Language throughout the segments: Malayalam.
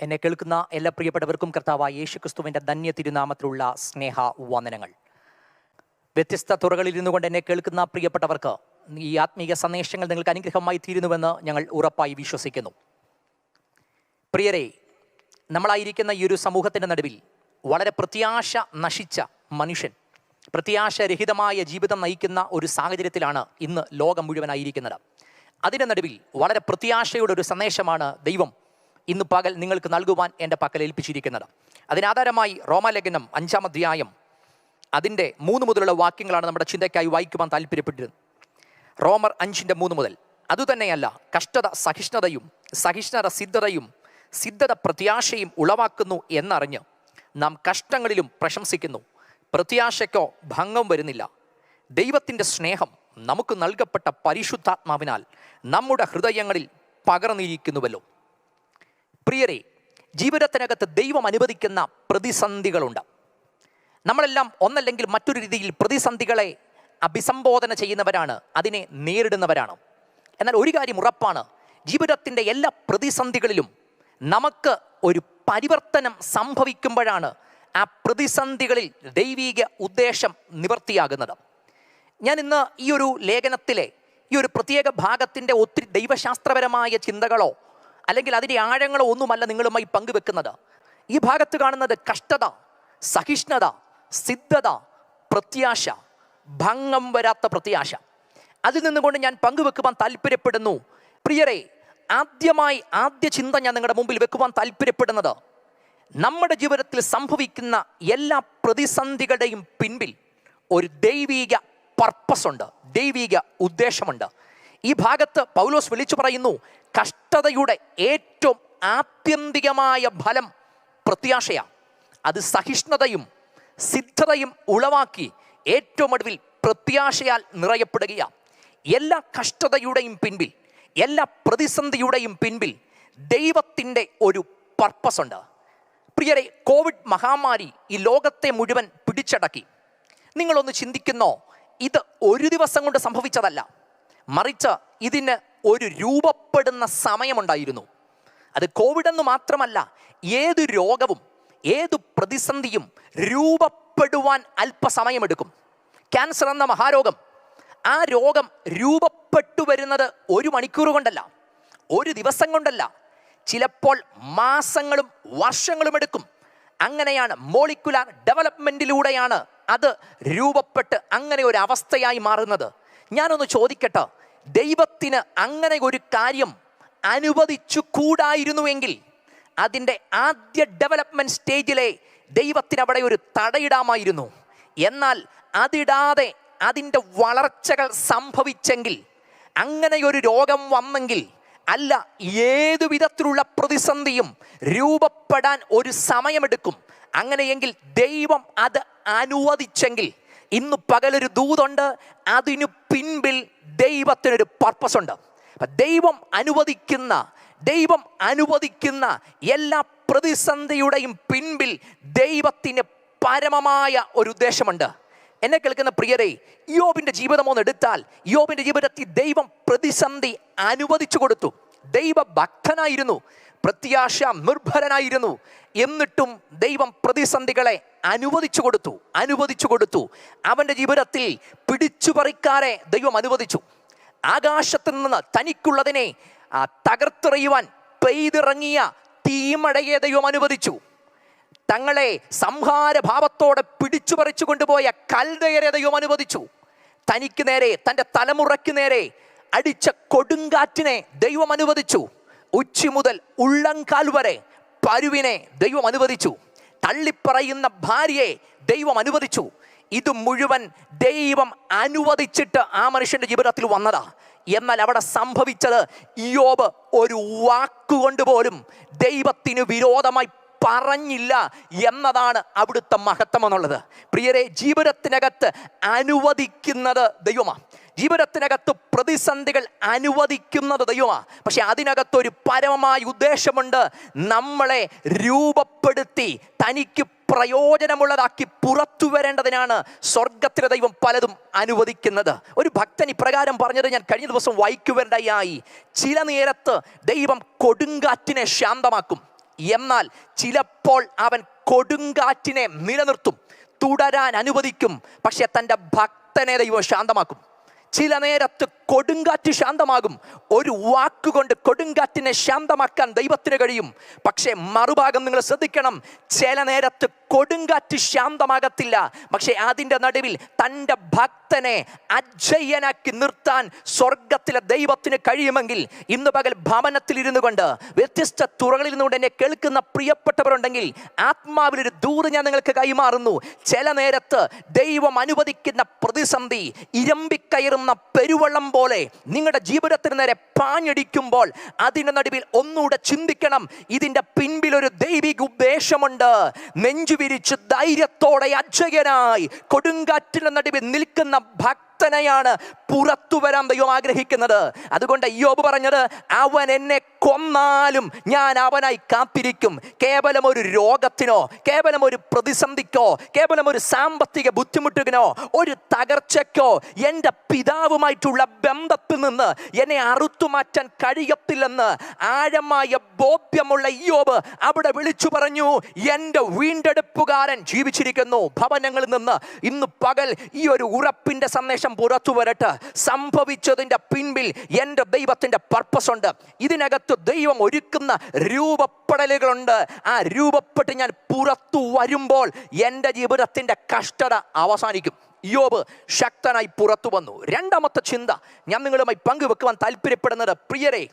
എന്നെ കേൾക്കുന്ന എല്ലാ പ്രിയപ്പെട്ടവർക്കും കർത്താവായ യേശു ക്രിസ്തുവിന്റെ ധന്യ തിരുനാമത്തിലുള്ള സ്നേഹ വന്ദനങ്ങൾ. വ്യത്യസ്ത തുറകളിൽ ഇരുന്നു കൊണ്ട് എന്നെ കേൾക്കുന്ന പ്രിയപ്പെട്ടവർക്ക് ഈ ആത്മീയ സന്ദേശങ്ങൾ നിങ്ങൾക്ക് അനുഗ്രഹമായി തീരുന്നുവെന്ന് ഞങ്ങൾ ഉറപ്പായി വിശ്വസിക്കുന്നു. പ്രിയരെ നമ്മളായിരിക്കുന്ന ഈ ഒരു സമൂഹത്തിന്റെ നടുവിൽ വളരെ പ്രത്യാശ നശിച്ച മനുഷ്യൻ പ്രത്യാശരഹിതമായ ജീവിതം നയിക്കുന്ന ഒരു സാഹചര്യത്തിലാണ് ഇന്ന് ലോകം മുഴുവനായിരിക്കുന്നത്. അതിന്റെ നടുവിൽ വളരെ പ്രത്യാശയുടെ ഒരു സന്ദേശമാണ് ദൈവം ഇന്ന് പകൽ നിങ്ങൾക്ക് നൽകുവാൻ എന്റെ പക്കൽ ഏൽപ്പിച്ചിരിക്കുന്നത്. അതിനാധാരമായി റോമാലേഖനം അഞ്ചാം അധ്യായം അതിന്റെ മൂന്ന് മുതലുള്ള വാക്യങ്ങളാണ് നമ്മുടെ ചിന്തയ്ക്കായി വായിക്കുവാൻ താല്പര്യപ്പെട്ടിരുന്നത്. റോമർ അഞ്ചിന്റെ മൂന്ന് മുതൽ. അതുതന്നെയല്ല കഷ്ടത സഹിഷ്ണുതയും സഹിഷ്ണുത സിദ്ധതയും സിദ്ധത പ്രത്യാശയും ഉളവാക്കുന്നു എന്നറിഞ്ഞ് നാം കഷ്ടങ്ങളിലും പ്രശംസിക്കുന്നു. പ്രത്യാശയ്ക്കോ ഭംഗം വരുന്നില്ല. ദൈവത്തിന്റെ സ്നേഹം നമുക്ക് നൽകപ്പെട്ട പരിശുദ്ധാത്മാവിനാൽ നമ്മുടെ ഹൃദയങ്ങളിൽ പകർന്നിരിക്കുന്നുവല്ലോ. പ്രിയരെ ജീവിതത്തിനകത്ത് ദൈവം അനുവദിക്കുന്ന പ്രതിസന്ധികളുണ്ട്. നമ്മളെല്ലാം ഒന്നല്ലെങ്കിൽ മറ്റൊരു രീതിയിൽ പ്രതിസന്ധികളെ അഭിസംബോധന ചെയ്യുന്നവരാണ് അതിനെ നേരിടുന്നവരാണ്. എന്നാൽ ഒരു കാര്യം ഉറപ്പാണ് ജീവിതത്തിന്റെ എല്ലാ പ്രതിസന്ധികളിലും നമുക്ക് ഒരു പരിവർത്തനം സംഭവിക്കുമ്പോഴാണ് ആ പ്രതിസന്ധികളിൽ ദൈവീക ഉദ്ദേശം നിവർത്തിയാകുന്നത്. ഞാൻ ഇന്ന് ഈ ഒരു ലേഖനത്തിലെ ഈ ഒരു പ്രത്യേക ഭാഗത്തിന്റെ ഒത്തിരി ദൈവശാസ്ത്രപരമായ ചിന്തകളോ അല്ലെങ്കിൽ അതിന്റെ ആഴങ്ങളോ ഒന്നുമല്ല നിങ്ങളുമായി പങ്കുവെക്കുന്നത്. ഈ ഭാഗത്ത് കാണുന്നത് കഷ്ടത സഹിഷ്ണുത സിദ്ധത പ്രത്യാശ ഭംഗം വരാത്ത പ്രത്യാശ. അതിൽ നിന്നുകൊണ്ട് ഞാൻ പങ്കുവെക്കുവാൻ താല്പര്യപ്പെടുന്നു. പ്രിയരെ ആദ്യമായി ആദ്യ ചിന്ത ഞാൻ നിങ്ങളുടെ മുമ്പിൽ വെക്കുവാൻ താല്പര്യപ്പെടുന്നത്. നമ്മുടെ ജീവിതത്തിൽ സംഭവിക്കുന്ന എല്ലാ പ്രതിസന്ധികളുടെയും പിൻപിൽ ഒരു ദൈവീക പർപ്പസ് ഉണ്ട് ദൈവീക ഉദ്ദേശമുണ്ട്. ഈ ഭാഗത്ത് പൗലോസ് വിളിച്ചു പറയുന്നു കഷ്ടതയുടെ ഏറ്റവും ആത്യന്തികമായ ഫലം പ്രത്യാശയാണ് അത് സഹിഷ്ണുതയും സിദ്ധതയും ഉളവാക്കി ഏറ്റവും ഒടുവിൽ പ്രത്യാശയാൽ നിറയപ്പെടുകയാണ് എല്ലാ കഷ്ടതയുടെയും പിൻപിൽ എല്ലാ പ്രതിസന്ധിയുടെയും പിൻപിൽ ദൈവത്തിന്റെ ഒരു പർപ്പസ് ഉണ്ട്. പ്രിയരെ കോവിഡ് മഹാമാരി ഈ ലോകത്തെ മുഴുവൻ പിടിച്ചടക്കി. നിങ്ങളൊന്ന് ചിന്തിക്കുന്നോ ഇത് ഒരു ദിവസം കൊണ്ട് സംഭവിച്ചതല്ല. മറിച്ച് ഇതിന് ഒരു രൂപപ്പെടുന്ന സമയമുണ്ടായിരുന്നു. അത് കോവിഡ് എന്ന് മാത്രമല്ല ഏതു രോഗവും ഏതു പ്രതിസന്ധിയും രൂപപ്പെടുവാൻ അല്പസമയമെടുക്കും. ക്യാൻസർ എന്ന മഹാരോഗം ആ രോഗം രൂപപ്പെട്ടു വരുന്നത് ഒരു മണിക്കൂർ കൊണ്ടല്ല ഒരു ദിവസം കൊണ്ടല്ല ചിലപ്പോൾ മാസങ്ങളും വർഷങ്ങളും എടുക്കും. അങ്ങനെയാണ് മോളിക്കുലാർ ഡെവലപ്മെന്റിലൂടെയാണ് അത് രൂപപ്പെട്ട് അങ്ങനെ ഒരു അവസ്ഥയായി മാറുന്നത്. ഞാനൊന്ന് ചോദിക്കട്ടെ ദൈവത്തിന് അങ്ങനെ ഒരു കാര്യം അനുവദിച്ചു കൂടായിരുന്നുവെങ്കിൽ അതിന്റെ ആദ്യ ഡെവലപ്മെന്റ് സ്റ്റേജിലെ ദൈവത്തിന് അവിടെ ഒരു തടയിടാമായിരുന്നു. എന്നാൽ അതിടാതെ അതിന്റെ വളർച്ചകൾ സംഭവിച്ചെങ്കിൽ അങ്ങനെ ഒരു രോഗം വന്നെങ്കിൽ അല്ല ഏതു വിധത്തിലുള്ള പ്രതിസന്ധിയും രൂപപ്പെടാൻ ഒരു സമയമെടുക്കും. അങ്ങനെയെങ്കിൽ ദൈവം അത് അനുവദിച്ചെങ്കിൽ ഇന്ന് പകലൊരു ദൂതുണ്ട് അതിനു പിൻപിൽ ദൈവത്തിനൊരു പർപ്പസ് ഉണ്ട്. ദൈവം അനുവദിക്കുന്ന ദൈവം അനുവദിക്കുന്ന എല്ലാ പ്രതിസന്ധിയുടെയും പിൻപിൽ ദൈവത്തിന് പരമമായ ഒരു ഉദ്ദേശമുണ്ട്. എന്നെ കേൾക്കുന്ന പ്രിയരെ യോബിന്റെ ജീവിതം ഒന്ന് എടുത്താൽ യോബിന്റെ ജീവിതത്തിൽ ദൈവം പ്രതിസന്ധി അനുവദിച്ചു കൊടുത്തു. ദൈവഭക്തനായിരുന്നു. പ്രത്യാശ നിർഭരനായിരുന്നു. എന്നിട്ടും ദൈവം പ്രതിസന്ധികളെ അനുവദിച്ചു കൊടുത്തു. അനുവദിച്ചു കൊടുത്തു. അവന്റെ ജീവിതത്തിൽ പിടിച്ചു പറിക്കാരെ ദൈവം അനുവദിച്ചു. ആകാശത്ത് നിന്ന് തനിക്കുള്ളതിനെ തകർത്തെറിയുവാൻ പെയ്തിറങ്ങിയ തീമഴയെ ദൈവം അനുവദിച്ചു. തങ്ങളെ സംഹാരഭാവത്തോടെ പിടിച്ചു പറിച്ചു കൊണ്ടുപോയ കൽതയരെ ദൈവം അനുവദിച്ചു. തനിക്ക് നേരെ തന്റെ തലമുറയ്ക്ക് നേരെ അടിച്ച കൊടുങ്കാറ്റിനെ ദൈവം അനുവദിച്ചു. ഉച്ചി മുതൽ ഉള്ളംകാൽ വരെ പരുവിനെ ദൈവം അനുവദിച്ചു. തള്ളിപ്പറയുന്ന ഭാര്യയെ ദൈവം അനുവദിച്ചു. ഇത് മുഴുവൻ ദൈവം അനുവദിച്ചിട്ട് ആ മനുഷ്യന്റെ ജീവിതത്തിൽ വന്നതാ. എന്നാൽ അവിടെ സംഭവിച്ചത് യോബ് ഒരു വാക്കുകൊണ്ട് പോലും ദൈവത്തിന് വിരോധമായി പറഞ്ഞില്ല എന്നതാണ് അവിടുത്തെ മഹത്വം എന്നുള്ളത്. പ്രിയരെ ജീവിതത്തിനകത്ത് അനുവദിക്കുന്നത് ദൈവമാണ് ജീവിതത്തിനകത്ത് പ്രതിസന്ധികൾ അനുവദിക്കുന്നത് ദൈവമാണ്. പക്ഷെ അതിനകത്തൊരു പരമമായ ഉദ്ദേശമുണ്ട്. നമ്മളെ രൂപപ്പെടുത്തി തനിക്ക് പ്രയോജനമുള്ളതാക്കി പുറത്തു വരേണ്ടതിനാണ് സ്വർഗത്തിലെ ദൈവം പലതും അനുവദിക്കുന്നത്. ഒരു ഭക്തൻ ഇപ്രകാരം പറഞ്ഞത് ഞാൻ കഴിഞ്ഞ ദിവസം വായിക്കുവരുടയായി ചില നേരത്ത് ദൈവം കൊടുങ്കാറ്റിനെ ശാന്തമാക്കും. എന്നാൽ ചിലപ്പോൾ അവൻ കൊടുങ്കാറ്റിനെ നിലനിർത്തും തുടരാൻ അനുവദിക്കും. പക്ഷെ തന്റെ ഭക്തനെ ദൈവം ശാന്തമാക്കും. ചില നേരത്ത് കൊടുങ്കാറ്റ് ശാന്തമാകും. ഒരു വാക്കുകൊണ്ട് കൊടുങ്കാറ്റിനെ ശാന്തമാക്കാൻ ദൈവത്തിന് കഴിയും. പക്ഷേ മറുഭാഗം നിങ്ങൾ ശ്രദ്ധിക്കണം. ചില നേരത്ത് കൊടുങ്കാറ്റ് ശാന്തമാകത്തില്ല. പക്ഷേ അതിന്റെ നടുവിൽ തന്റെ ഭക്തനെ അജയ്യനാക്കി നിർത്താൻ സ്വർഗത്തിലെ ദൈവത്തിന് കഴിയുമെങ്കിൽ ഇന്ന് പകൽ ഭവനത്തിൽ ഇരുന്നു കൊണ്ട് വ്യത്യസ്ത തുറകളിൽ നിന്നുകൊണ്ട് എന്നെ കേൾക്കുന്ന പ്രിയപ്പെട്ടവരുണ്ടെങ്കിൽ ആത്മാവിലൊരു ദൂത് ഞാൻ നിങ്ങൾക്ക് കൈമാറുന്നു. ചില നേരത്ത് ദൈവം അനുവദിക്കുന്ന പ്രതിസന്ധി ഇരമ്പിക്കയറുന്ന പെരുവള്ളം പോലെ നിങ്ങളുടെ ജീവിതത്തിന് നേരെ പാഞ്ഞടിക്കുമ്പോൾ അതിന്റെ നടുവിൽ ഒന്നുകൂടെ ചിന്തിക്കണം. ഇതിന്റെ പിൻപിൽ ഒരു ദൈവിക ഉദ്ദേശമുണ്ട് നെഞ്ചുവിരിച്ച് ധൈര്യത്തോടെ അജയനായി കൊടുങ്കാറ്റിന്റെ നടുവിൽ നിൽക്കുന്ന ഭക്തനെയാണ് പുറത്തു വരാൻ ദൈവം ആഗ്രഹിക്കുന്നത്. അതുകൊണ്ട് അയ്യോബ് പറഞ്ഞത് അവൻ എന്നെ കൊന്നാലും ഞാൻ അവനായി കാത്തിരിക്കും. കേവലം ഒരു രോഗത്തിനോ കേവലം ഒരു പ്രതിസന്ധിക്കോ കേവലം ഒരു സാമ്പത്തിക ബുദ്ധിമുട്ടിനോ ഒരു തകർച്ചയ്ക്കോ എന്റെ പിതാവുമായിട്ടുള്ള ബന്ധത്തിൽ നിന്ന് എന്നെ അറുത്തുമാറ്റാൻ കഴിയത്തില്ലെന്ന് ആഴമായ ബോധ്യമുള്ള അയ്യോബ് അവിടെ വിളിച്ചു പറഞ്ഞു എന്റെ വീണ്ടെടുപ്പുകാരൻ ജീവിച്ചിരിക്കുന്നു. ഭവനങ്ങളിൽ നിന്ന് ഇന്ന് പകൽ ഈ ഒരു ഉറപ്പിന്റെ സന്ദേശം പുറത്തു വരട്ടെ സംഭവിച്ചതിന്റെ പിൻപിൽ എന്റെ ദൈവത്തിന്റെ പർപ്പസ് ഉണ്ട്. ഇതിനകത്ത് ദൈവം ഒരുക്കുന്ന രൂപപ്പെടലുകളുണ്ട്. ആ രൂപപ്പെട്ട് ഞാൻ പുറത്തു വരുമ്പോൾ എന്റെ ജീവിതത്തിന്റെ കഷ്ടത അവസാനിക്കും. യോബ് ശക്തനായി പുറത്തു വന്നു. രണ്ടാമത്തെ ചിന്ത ഞാൻ നിങ്ങളുമായി പങ്കുവെക്കുവാൻ താല്പര്യപ്പെടുന്നത് പ്രിയരെ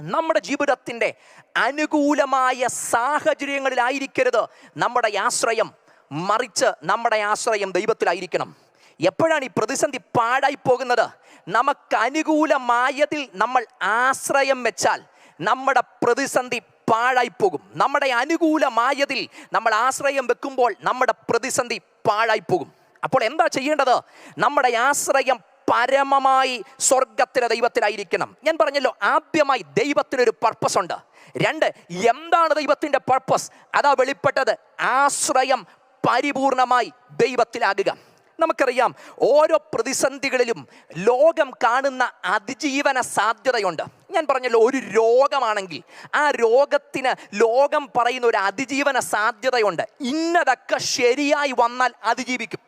നമ്മുടെ ജീവിതത്തിന്റെ അനുകൂലമായ സാഹചര്യങ്ങളിലായിരിക്കരുത്. നമ്മുടെ ആശ്രയം മറിച്ച് നമ്മുടെ ആശ്രയം ദൈവത്തിലായിരിക്കണം. എപ്പോഴാണ് ഈ പ്രതിസന്ധി പാഴായി പോകുന്നത്? നമുക്ക് അനുകൂലമായതിൽ നമ്മൾ ആശ്രയം വെച്ചാൽ നമ്മുടെ പ്രതിസന്ധി പാഴായി പോകും. നമ്മുടെ അനുകൂലമായതിൽ നമ്മൾ ആശ്രയം വെക്കുമ്പോൾ നമ്മുടെ പ്രതിസന്ധി പാഴായി പോകും. അപ്പോൾ എന്താ ചെയ്യേണ്ടത്? നമ്മുടെ ആശ്രയം പരമമായി സ്വർഗത്തിലെ ദൈവത്തിലായിരിക്കണം. ഞാൻ പറഞ്ഞല്ലോ ആദ്യമായി ദൈവത്തിനൊരു പർപ്പസ് ഉണ്ട്. രണ്ട് എന്താണ് ദൈവത്തിന്റെ പർപ്പസ് അതാ വെളിപ്പെട്ടത്. ആശ്രയം പരിപൂർണമായി ദൈവത്തിലാകുക. നമുക്കറിയാം ഓരോ പ്രതിസന്ധികളിലും ലോകം കാണുന്ന അതിജീവന സാധ്യതയുണ്ട്. ഞാൻ പറഞ്ഞല്ലോ ഒരു രോഗമാണെങ്കിൽ ആ രോഗത്തിന് ലോകം പറയുന്ന ഒരു അതിജീവന സാധ്യതയുണ്ട്. ഇന്നതൊക്കെ ശരിയായി വന്നാൽ അതിജീവിക്കും.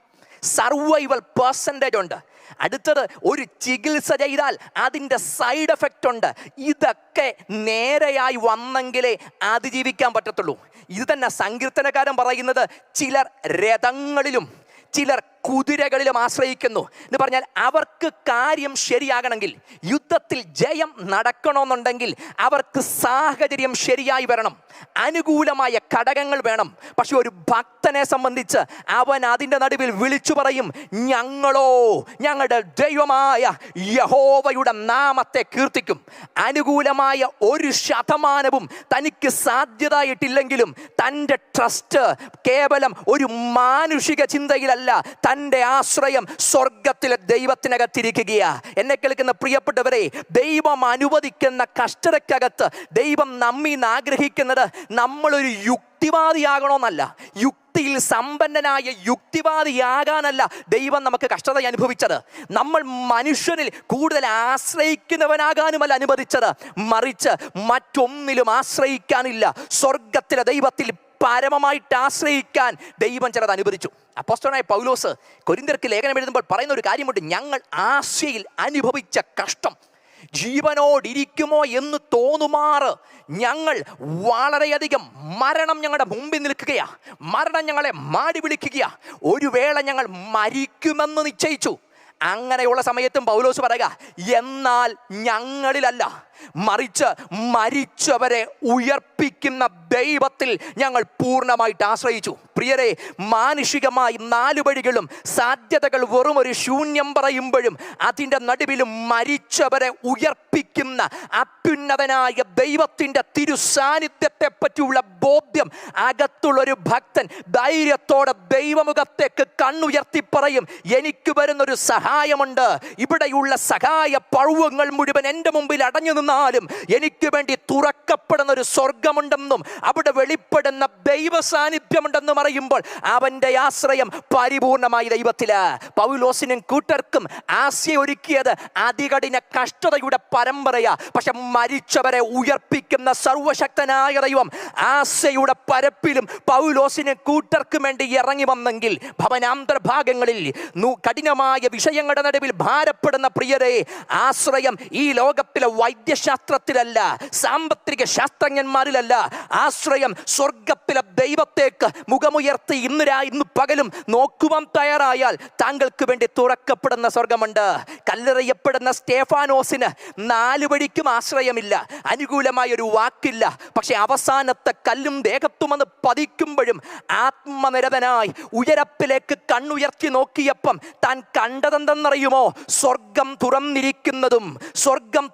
സർവൈവൽ പേഴ്സന്റേജ് ഉണ്ട്. അടുത്തത് ഒരു ചികിത്സ ചെയ്താൽ അതിന്റെ സൈഡ് എഫക്റ്റ് ഉണ്ട്. ഇതൊക്കെ നേരെയായി വന്നെങ്കിലേ അതിജീവിക്കാൻ പറ്റത്തുള്ളൂ. ഇത് തന്നെ സങ്കീർത്തനക്കാരൻ പറയുന്നത് ചിലർ രഥങ്ങളിലും ചിലർ കുതിരകളിലും ആശ്രയിക്കുന്നു. എന്ന് പറഞ്ഞാൽ അവർക്ക് കാര്യം ശരിയാകണമെങ്കിൽ യുദ്ധത്തിൽ ജയം നടക്കണമെന്നുണ്ടെങ്കിൽ അവർക്ക് സാഹചര്യം ശരിയായി വരണം. അനുകൂലമായ ഘടകങ്ങൾ വേണം. പക്ഷെ ഒരു ഭക്തനെ സംബന്ധിച്ച് അവൻ അതിന്റെ നടുവിൽ വിളിച്ചു പറയും ഞങ്ങളോ ഞങ്ങളുടെ ദൈവമായ യഹോവയുടെ നാമത്തെ കീർത്തിക്കും. അനുകൂലമായ ഒരു ശതമാനവും തനിക്ക് സാധ്യതയായിട്ടില്ലെങ്കിലും തന്റെ ട്രസ്റ്റ് കേവലം ഒരു മാനുഷിക ചിന്തയിലല്ല തന്റെ ആശ്രയം സ്വർഗത്തിലെ ദൈവത്തിനകത്തിരിക്കുകയാ. എന്നെ കേൾക്കുന്ന പ്രിയപ്പെട്ടവരെ ദൈവം അനുവദിക്കുന്ന കഷ്ടതയ്ക്കകത്ത് ദൈവം നമ്മീന്ന് ആഗ്രഹിക്കുന്നത് നമ്മളൊരു യുക്തിവാദിയാകണമെന്നല്ല. യുക്തിയിൽ സമ്പന്നനായ യുക്തിവാദിയാകാനല്ല ദൈവം നമുക്ക് കഷ്ടത അനുഭവിച്ചത്. നമ്മൾ മനുഷ്യനിൽ കൂടുതൽ ആശ്രയിക്കുന്നവനാകാനുമല്ല അനുവദിച്ചത്. മറിച്ച് മറ്റൊന്നിലും ആശ്രയിക്കാനില്ല. സ്വർഗത്തിലെ ദൈവത്തിൽ പരമമായിട്ട് ആശ്രയിക്കാൻ ദൈവം ചിലത് അനുവദിച്ചു. അപ്പോസ്റ്റോനായ പൗലോസ് കൊരിന്തിർക്ക് ലേഖനം എഴുതുമ്പോൾ പറയുന്ന ഒരു കാര്യമുണ്ട്. ഞങ്ങൾ ആശയിൽ അനുഭവിച്ച കഷ്ടം ജീവനോടിരിക്കുമോ എന്ന് തോന്നുമാറ്. ഞങ്ങൾ വളരെയധികം മരണം ഞങ്ങളുടെ മുമ്പിൽ നിൽക്കുകയാ. മരണം ഞങ്ങളെ മാടി വിളിക്കുകയാ. ഒരു വേള ഞങ്ങൾ മരിക്കുമെന്ന് നിശ്ചയിച്ചു. അങ്ങനെയുള്ള സമയത്തും പൗലോസ് പറയുക എന്നാൽ ഞങ്ങളിലല്ല മറിച്ച് മരിച്ചവരെ ഉയർപ്പിക്കുന്ന ദൈവത്തിൽ ഞങ്ങൾ പൂർണമായിട്ട് ആശ്രയിച്ചു. പ്രിയരെ മാനുഷികമായി നാല് വഴികളും സാധ്യതകൾ വെറും ഒരു ശൂന്യം പറയുമ്പോഴും അതിന്റെ നടുവിലും മരിച്ചവരെ ഉയർപ്പിക്കുന്ന അത്യുന്നതനായ ദൈവത്തിന്റെ തിരുസാന്നിധ്യത്തെ പറ്റിയുള്ള ബോധ്യം അകത്തുള്ളൊരു ഭക്തൻ ധൈര്യത്തോടെ ദൈവമുഖത്തേക്ക് കണ്ണുയർത്തി പറയും എനിക്ക് വരുന്നൊരു സഹായമുണ്ട്. ഇവിടെയുള്ള സഹായ പഴുവങ്ങൾ മുഴുവൻ എന്റെ മുമ്പിൽ അടഞ്ഞു നിന്നാൽ ചെന്നാലും എനിക്ക് വേണ്ടി തുറക്കപ്പെടുന്ന ഒരു സ്വർഗമുണ്ടെന്നും അവിടെ വെളിപ്പെടുന്ന ദൈവ സാന്നിധ്യമുണ്ടെന്നും അറിയുമ്പോൾ അവന്റെ ആശ്രയം പരിപൂർണമായി ദൈവത്തിൽ. പൗലോസിനും കൂട്ടർക്കും ആശയ ഒരുക്കിയത് അതികഠിന കഷ്ടതയുടെ പരമ്പരയാ. പക്ഷെ മരിച്ചവരെ ഉയർപ്പിക്കുന്ന സർവശക്തനായ ദൈവം ആശയുടെ പരപ്പിലും പൗലോസിനും കൂട്ടർക്കും വേണ്ടി ഇറങ്ങി വന്നെങ്കിൽ ഭവനാന്തർഭാഗങ്ങളിൽ കഠിനമായ വിഷയങ്ങളുടെ നടുവിൽ ഭാരപ്പെടുന്ന പ്രിയരെ ആശ്രയം ഈ ലോകത്തിലെ വൈദ്യശാസ്ത്രത്തിലല്ല സാമ്പത്തിക ശാസ്ത്രജ്ഞന്മാരിലല്ല. ആശ്രയം സ്വർഗത്തിലെ ദൈവത്തേക്ക് മുഖമുയർത്തി ഇന്ന് രാ ഇന്ന് പകലും നോക്കുവാൻ തയ്യാറായാൽ താങ്കൾക്ക് വേണ്ടി തുറക്കപ്പെടുന്ന സ്വർഗമുണ്ട്. കല്ലെറിയപ്പെടുന്ന സ്റ്റേഫാനോസിന് നാലു വഴിക്കും ആശ്രയമില്ല. അനുകൂലമായ ഒരു വാക്കില്ല. പക്ഷെ അവസാനത്തെ കല്ലും ദേഹത്തുമെന്ന് പതിക്കുമ്പോഴും ആത്മനിരതനായി ഉയരപ്പിലേക്ക് കണ്ണുയർത്തി നോക്കിയപ്പം താൻ കണ്ടതെന്തെന്നറിയുമോ? സ്വർഗം തുറന്നിരിക്കുന്നതും സ്വർഗം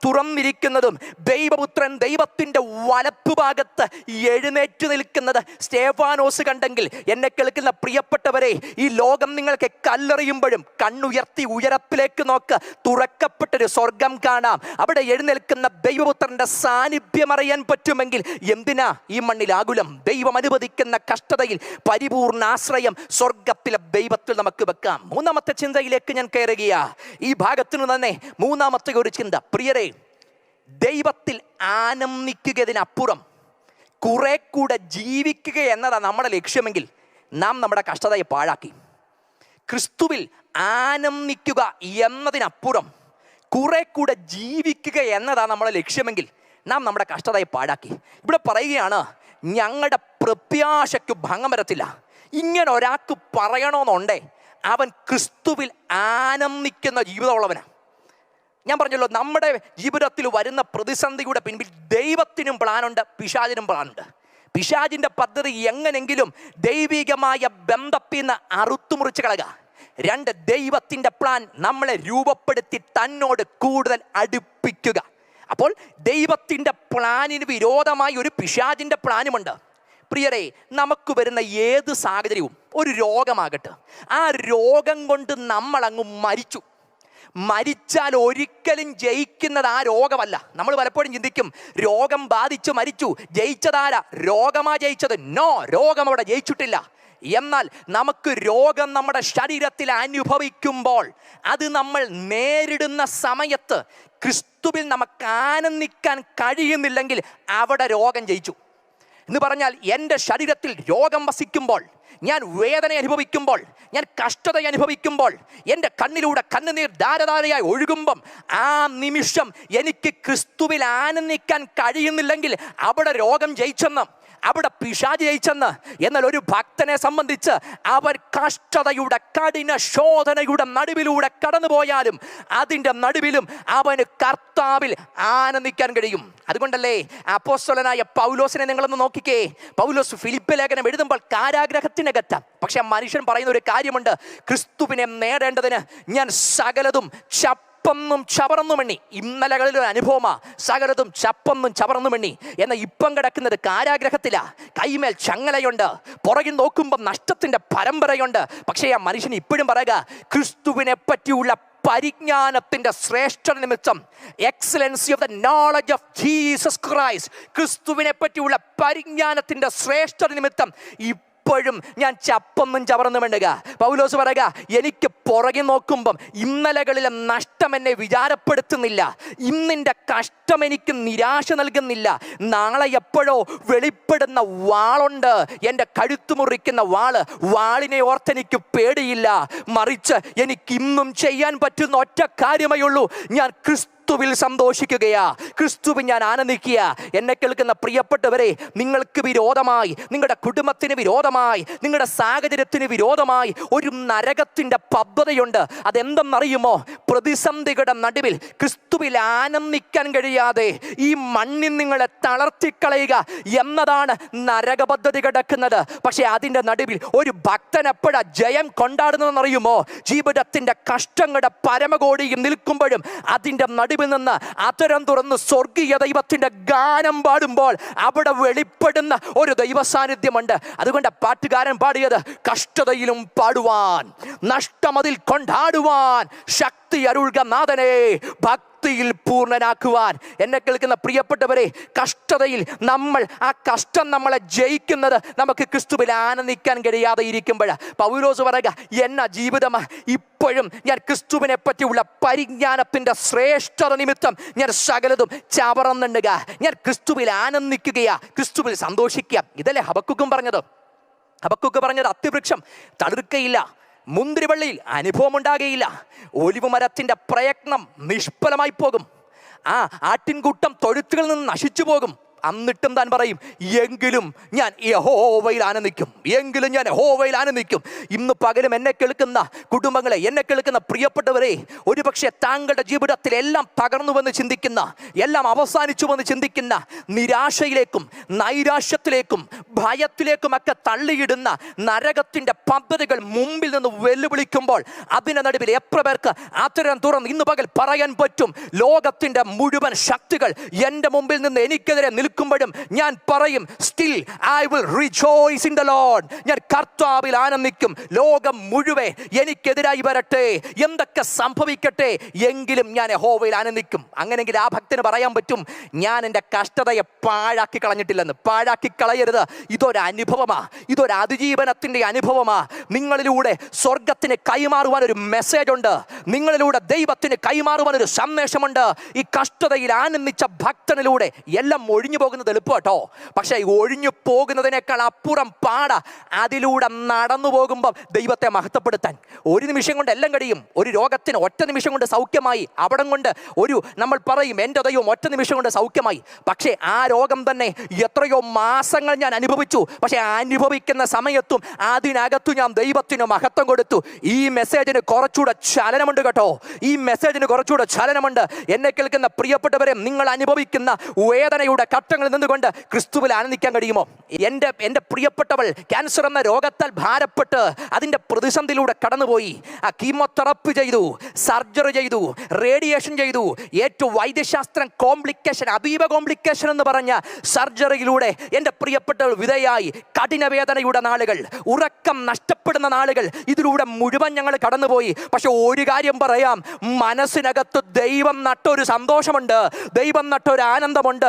തുറന്നിരിക്കുന്നതും ദൈവപുത്രൻ ദൈവത്തിന്റെ വലപ്പുഭാഗത്ത് എഴുന്നേറ്റ് നിൽക്കുന്നത് സ്റ്റേഫാനോസ് കണ്ടെങ്കിൽ എന്നെ കേൾക്കുന്ന പ്രിയപ്പെട്ടവരെ ഈ ലോകം നിങ്ങൾക്ക് കല്ലെറിയുമ്പോഴും കണ്ണുയർത്തി ഉയരപ്പിലേക്ക് നോക്ക്. തുറക്കപ്പെട്ടൊരു സ്വർഗം കാണാം. അവിടെ എഴുന്നേൽക്കുന്ന ദൈവപുത്രന്റെ സാന്നിധ്യം അറിയാൻ പറ്റുമെങ്കിൽ എന്തിനാ ഈ മണ്ണിൽ ആകുലം? ദൈവം അനുവദിക്കുന്ന കഷ്ടതയിൽ പരിപൂർണ ആശ്രയം സ്വർഗത്തിലെ ദൈവത്തിൽ നമുക്ക് വെക്കാം. മൂന്നാമത്തെ ചിന്തയിലേക്ക് ഞാൻ കയറുകയാ. ഈ ഭാഗത്തിനു തന്നെ മൂന്നാമത്തെ ഒരു ചിന്ത. പ്രിയരെ ദൈവത്തിൽ ആനന്ദിക്കുകതിനപ്പുറം കുറെ കൂടെ ജീവിക്കുക എന്നതാണ് നമ്മുടെ ലക്ഷ്യമെങ്കിൽ നാം നമ്മുടെ കഷ്ടതയെ പാഴാക്കി. ക്രിസ്തുവിൽ ആനന്ദിക്കുക എന്നതിനപ്പുറം കുറെ കൂടെ ജീവിക്കുക എന്നതാണ് നമ്മുടെ ലക്ഷ്യമെങ്കിൽ നാം നമ്മുടെ കഷ്ടതയെ പാഴാക്കി. ഇവിടെ പറയുകയാണ് ഞങ്ങളുടെ പ്രത്യാശയ്ക്ക് ഭംഗം വരത്തില്ല ഇങ്ങനെ ഒരാൾക്ക് പറയണമെന്നുണ്ടേ അവൻ ക്രിസ്തുവിൽ ആനന്ദിക്കുന്ന ജീവിതമുള്ളവനാണ് ഞാൻ പറഞ്ഞല്ലോ നമ്മുടെ ജീവിതത്തിൽ വരുന്ന പ്രതിസന്ധിയുടെ പിൻപിൽ ദൈവത്തിനും പ്ലാനുണ്ട് പിശാചിനും പ്ലാനുണ്ട്. പിശാചിന്റെ പദ്ധതി എങ്ങനെങ്കിലും ദൈവികമായ ബന്ധപ്പിന്ന് അറുത്തുമുറിച്ച് കളക രണ്ട് ദൈവത്തിന്റെ പ്ലാൻ നമ്മളെ രൂപപ്പെടുത്തി തന്നോട് കൂടുതൽ അടുപ്പിക്കുക. അപ്പോൾ ദൈവത്തിന്റെ പ്ലാനിന് വിരോധമായി ഒരു പിശാചിന്റെ പ്ലാനുമുണ്ട്. പ്രിയരെ നമുക്ക് വരുന്ന ഏത് സാഹചര്യവും ഒരു രോഗമാകട്ടെ. ആ രോഗം കൊണ്ട് നമ്മളങ്ങ് മരിച്ചു. മരിച്ചാൽ ഒരിക്കലും ജയിക്കുന്നത് ആ രോഗമല്ല. നമ്മൾ പലപ്പോഴും ചിന്തിക്കും രോഗം ബാധിച്ചു മരിച്ചു ജയിച്ചതാരാ? രോഗമാ ജയിച്ചത്. നോ രോഗം അവിടെ ജയിച്ചിട്ടില്ല. എന്നാൽ നമുക്ക് രോഗം നമ്മുടെ ശരീരത്തിൽ അനുഭവിക്കുമ്പോൾ അത് നമ്മൾ നേരിടുന്ന സമയത്ത് ക്രിസ്തുവിൽ നമുക്ക് ആനന്ദിക്കാൻ കഴിയുന്നില്ലെങ്കിൽ അവിടെ രോഗം ജയിച്ചു. എന്ന് പറഞ്ഞാൽ എന്റെ ശരീരത്തിൽ രോഗം വസിക്കുമ്പോൾ ഞാൻ വേദന അനുഭവിക്കുമ്പോൾ ഞാൻ കഷ്ടത അനുഭവിക്കുമ്പോൾ എന്റെ കണ്ണിലൂടെ കണ്ണുനീർ ധാരധാരയായി ഒഴുകുമ്പം ആ നിമിഷം എനിക്ക് ക്രിസ്തുവിൽ ആനന്ദിക്കാൻ കഴിയുന്നില്ലെങ്കിൽ അവിടെ രോഗം ജയിച്ചെന്ന് അവിടെ പിശാജ് ജയിച്ചെന്ന്. എന്നാൽ ഒരു ഭക്തനെ സംബന്ധിച്ച് അവർ കഷ്ടതയുടെ കഠിന ശോധനയുടെ നടുവിലൂടെ കടന്നുപോയാലും അതിന്റെ നടുവിലും അവന് കർത്താവിൽ ആനന്ദിക്കാൻ കഴിയും. അതുകൊണ്ടല്ലേ അപ്പോസ്തലനായ പൗലോസിനെ നിങ്ങളൊന്ന് നോക്കിക്കേ. പൗലോസ് ഫിലിപ്പ് ലേഖനം എഴുതുമ്പോൾ കാരാഗ്രഹത്തിനകത്ത്. പക്ഷെ മനുഷ്യൻ പറയുന്ന ഒരു കാര്യമുണ്ട്. ക്രിസ്തുവിനെ നേടേണ്ടതിന് ഞാൻ സകലതും ചപ്പ ചപ്പൊന്നും ചവറന്നും എണ്ണി. ഇന്നലകളിൽ ഒരു അനുഭവമാ. സകലതും ചപ്പൊന്നും ചവറന്നും എണ്ണി. എന്ന ഇപ്പം കിടക്കുന്നത് കാരാഗ്രഹത്തിലാ. കൈമേൽ ചങ്ങലയുണ്ട്. പുറകിൽ നോക്കുമ്പോൾ നഷ്ടത്തിന്റെ പരമ്പരയുണ്ട്. പക്ഷേ ആ മനുഷ്യന് ഇപ്പോഴും പറയുക ക്രിസ്തുവിനെ പറ്റിയുള്ള പരിജ്ഞാനത്തിന്റെ ശ്രേഷ്ഠ നിമിത്തം excellency of the knowledge of Jesus Christ ക്രിസ്തുവിനെ പറ്റിയുള്ള പരിജ്ഞാനത്തിന്റെ ശ്രേഷ്ഠ നിമിത്തം ഇപ്പോഴും ഞാൻ ചപ്പൊന്നും ചവറന്നും വേണ്ടുക പൗലോസ് പറയുക എനിക്ക് പുറകെ നോക്കുമ്പം ഇന്നലകളിലെ നഷ്ടം എന്നെ വിചാരപ്പെടുത്തുന്നില്ല. ഇന്നിന്റെ കഷ്ടം എനിക്ക് നിരാശ നൽകുന്നില്ല. നാളെ എപ്പോഴോ വെളിപ്പെടുന്ന വാളുണ്ട്. എന്റെ കഴുത്തു മുറിക്കുന്ന വാൾ വാളിനെ ഓർത്തെനിക്ക് പേടിയില്ല. മറിച്ച് എനിക്കിന്നും ചെയ്യാൻ പറ്റുന്ന ഒറ്റ കാര്യമേ ഉള്ളൂ. ഞാൻ ക്രിസ്തുവിൽ സന്തോഷിക്കുകയാ. ക്രിസ്തുവിൽ ഞാൻ ആനന്ദിക്കുക. എന്നെ കേൾക്കുന്ന പ്രിയപ്പെട്ടവരെ നിങ്ങൾക്ക് വിരോധമായി നിങ്ങളുടെ കുടുംബത്തിന് വിരോധമായി നിങ്ങളുടെ സാഹചര്യത്തിന് വിരോധമായി ഒരു നരകത്തിന്റെ പബ്ബതയുണ്ട്. അതെന്തെന്നറിയുമോ? പ്രതിസന്ധികളുടെ നടുവിൽ ക്രിസ്തുവിൽ ആനന്ദിക്കാൻ കഴിയാതെ ഈ മണ്ണിൽ നിങ്ങളെ തളർത്തിക്കളയുക എന്നതാണ് നരക പദ്ധതി കിടക്കുന്നത്. പക്ഷേ അതിന്റെ നടുവിൽ ഒരു ഭക്തൻ എപ്പോഴാ ജയം കൊണ്ടാടുന്നതെന്നറിയുമോ? ജീവിതത്തിന്റെ കഷ്ടങ്ങളുടെ പരമകോടിയും നിൽക്കുമ്പോഴും അതിന്റെ നടുവിൽ നിന്ന് അതരം തുറന്ന് സ്വർഗീയ ദൈവത്തിന്റെ ഗാനം പാടുമ്പോൾ അവിടെ വെളിപ്പെടുന്ന ഒരു ദൈവ സാന്നിധ്യമുണ്ട് അതുകൊണ്ട് പാട്ടുകാരൻ പാടിയത് കഷ്ടതയിലും പാടുവാൻ നഷ്ടമതിൽ കൊണ്ടാടുവാൻ ശക്തി അരുൾക നാഥനെ ഭക്തി ഭക്തിയിൽ പൂർണനാക്കുവാൻ എന്നെ കേൾക്കുന്ന പ്രിയപ്പെട്ടവരെ കഷ്ടതയിൽ നമ്മൾ ആ കഷ്ടം നമ്മളെ ജയിക്കുന്നത് നമുക്ക് ക്രിസ്തുവിൽ ആനന്ദിക്കാൻ കഴിയാതെ ഇരിക്കുമ്പോൾ. പൗലോസ് പറയുക എന്ന ജീവിതം ഇപ്പോഴും ഞാൻ ക്രിസ്തുവിനെ പറ്റിയുള്ള പരിജ്ഞാനത്തിന്റെ ശ്രേഷ്ഠത നിമിത്തം ഞാൻ സകലതും ചവറന്നുണ്ടുക ഞാൻ ക്രിസ്തുവിൽ ആനന്ദിക്കുകയാ ക്രിസ്തുവിൽ സന്തോഷിക്കുക. ഇതല്ലേ ഹബക്കുക്കും പറഞ്ഞത്. ഹബക്കുക്ക് പറഞ്ഞത് അത്തിവൃക്ഷം തളിർക്കയില്ല മുന്തിരിവള്ളിയിൽ അനുഭവം ഉണ്ടാകുകയില്ല ഒലിവ് മരത്തിന്റെ പ്രയത്നം നിഷ്ഫലമായി പോകും. ആ ആട്ടിൻകൂട്ടം തൊഴുത്തുകളിൽ നിന്ന് നശിച്ചു പോകും. എന്നിട്ടും താൻ പറയും എങ്കിലും ഞാൻ യഹോവയിൽ ആനന്ദിക്കും. എങ്കിലും ഞാൻ യഹോവയിൽ ആനന്ദിക്കും. ഇന്ന് പകലും എന്നെ കേൾക്കുന്ന കുടുംബങ്ങളെ എന്നെ കേൾക്കുന്ന പ്രിയപ്പെട്ടവരെ ഒരുപക്ഷെ താങ്കളുടെ ജീവിതത്തിൽ എല്ലാം തകർന്നുവെന്ന് ചിന്തിക്കുന്ന എല്ലാം അവസാനിച്ചുവെന്ന് ചിന്തിക്കുന്ന നിരാശയിലേക്കും നൈരാശ്യത്തിലേക്കും ഭയത്തിലേക്കുമൊക്കെ തള്ളിയിടുന്ന നരകത്തിന്റെ പദ്ധതികൾ മുമ്പിൽ നിന്ന് വെല്ലുവിളിക്കുമ്പോൾ അതിന്റെ നടുവിൽ എത്ര പേർക്ക് അത്തരം തുറന്ന് ഇന്ന് പകൽ പറയാൻ പറ്റും? ലോകത്തിന്റെ മുഴുവൻ ശക്തികൾ എന്റെ മുമ്പിൽ നിന്ന് എനിക്കെതിരെ നിൽക്കുമ്പോഴും ഞാൻ പറയും still I will rejoice in the Lord ഞാൻ കർത്താവിൽ ആനന്ദിക്കും. ലോകം മുഴുവൻ എനിക്കെതിരായി വരട്ടെ. എന്തൊക്കെ സംഭവിക്കട്ടെ എങ്കിലും ഞാൻ ഹോവയിൽ ആനന്ദിക്കും. അങ്ങനെങ്കിൽ ആ ഭക്തന് പറയാൻ പറ്റും ഞാൻ എന്റെ കഷ്ടതയെ പാഴാക്കി കളഞ്ഞിട്ടില്ലെന്ന്. പാഴാക്കി കളയരുത്. ഇതൊരു അനുഭവമാ. ഇതൊരു അതിജീവനത്തിന്റെ അനുഭവമാ. നിങ്ങളിലൂടെ സ്വർഗത്തിന് കൈമാറുവാൻ ഒരു മെസ്സേജ് ഉണ്ട്. നിങ്ങളിലൂടെ ദൈവത്തിന് കൈമാറുവാൻ ഒരു സന്ദേശമുണ്ട്. ഈ കഷ്ടതയിൽ ആനന്ദിച്ച ഭക്തനിലൂടെ എല്ലാം ഒഴിഞ്ഞു പോകുന്നത് എളുപ്പം കേട്ടോ പക്ഷേ ഒഴിഞ്ഞു പോകുന്നതിനേക്കാൾ അപ്പുറം പാട അതിലൂടെ നടന്നു പോകുമ്പോൾ ദൈവത്തെ മഹത്വപ്പെടുത്താൻ. ഒരു നിമിഷം കൊണ്ട് എല്ലാം കഴിയും. ഒരു രോഗത്തിന് ഒറ്റ നിമിഷം കൊണ്ട് സൗഖ്യമായി. അവിടം കൊണ്ട് ഒരു നമ്മൾ പറയും എന്റെ ദൈവം ഒറ്റ നിമിഷം കൊണ്ട് സൗഖ്യമായി. പക്ഷേ ആ രോഗം തന്നെ എത്രയോ മാസങ്ങൾ ഞാൻ അനുഭവിച്ചു. പക്ഷേ അനുഭവിക്കുന്ന സമയത്തും അതിനകത്തു ഞാൻ ദൈവത്തിന് മഹത്വം കൊടുത്തു. ഈ മെസ്സേജിന് കുറച്ചുകൂടെ ചലനമുണ്ട് കേട്ടോ. ഈ മെസ്സേജിന് കുറച്ചുകൂടെ ചലനമുണ്ട്. എന്നെ കേൾക്കുന്ന പ്രിയപ്പെട്ടവരെ നിങ്ങൾ അനുഭവിക്കുന്ന വേദനയുടെ ഘട്ടങ്ങളിൽ നിന്നുകൊണ്ട് ക്രിസ്തുവിൽ ആനന്ദിക്കാൻ കഴിയുമോ? എന്റെ എന്റെ പ്രിയപ്പെട്ടവൾ ക്യാൻസർ എന്ന രോഗത്താൽ ഭാരപ്പെട്ട് അതിന്റെ പ്രതിസന്ധിയിലൂടെ കടന്നുപോയി. ആ കീമോതെറപ്പി ചെയ്തു സർജറി ചെയ്തു റേഡിയേഷൻ ചെയ്തു. ഏറ്റവും വൈദ്യശാസ്ത്രം കോംപ്ലിക്കേഷൻ അതീവ കോംപ്ലിക്കേഷൻ എന്ന് പറഞ്ഞ സർജറിയിലൂടെ എന്റെ പ്രിയപ്പെട്ടവൾ വിധയായി. കഠിനവേദനയുടെ നാളുകൾ ഉറക്കം നഷ്ടപ്പെടുന്ന നാളുകൾ ഇതിലൂടെ മുഴുവൻ ഞങ്ങൾ കടന്നുപോയി. പക്ഷെ ഒരു കാര്യം പറയാം മനസ്സിനകത്ത് ദൈവം നട്ടൊരു സന്തോഷമുണ്ട് ദൈവം നട്ടൊരു ആനന്ദമുണ്ട്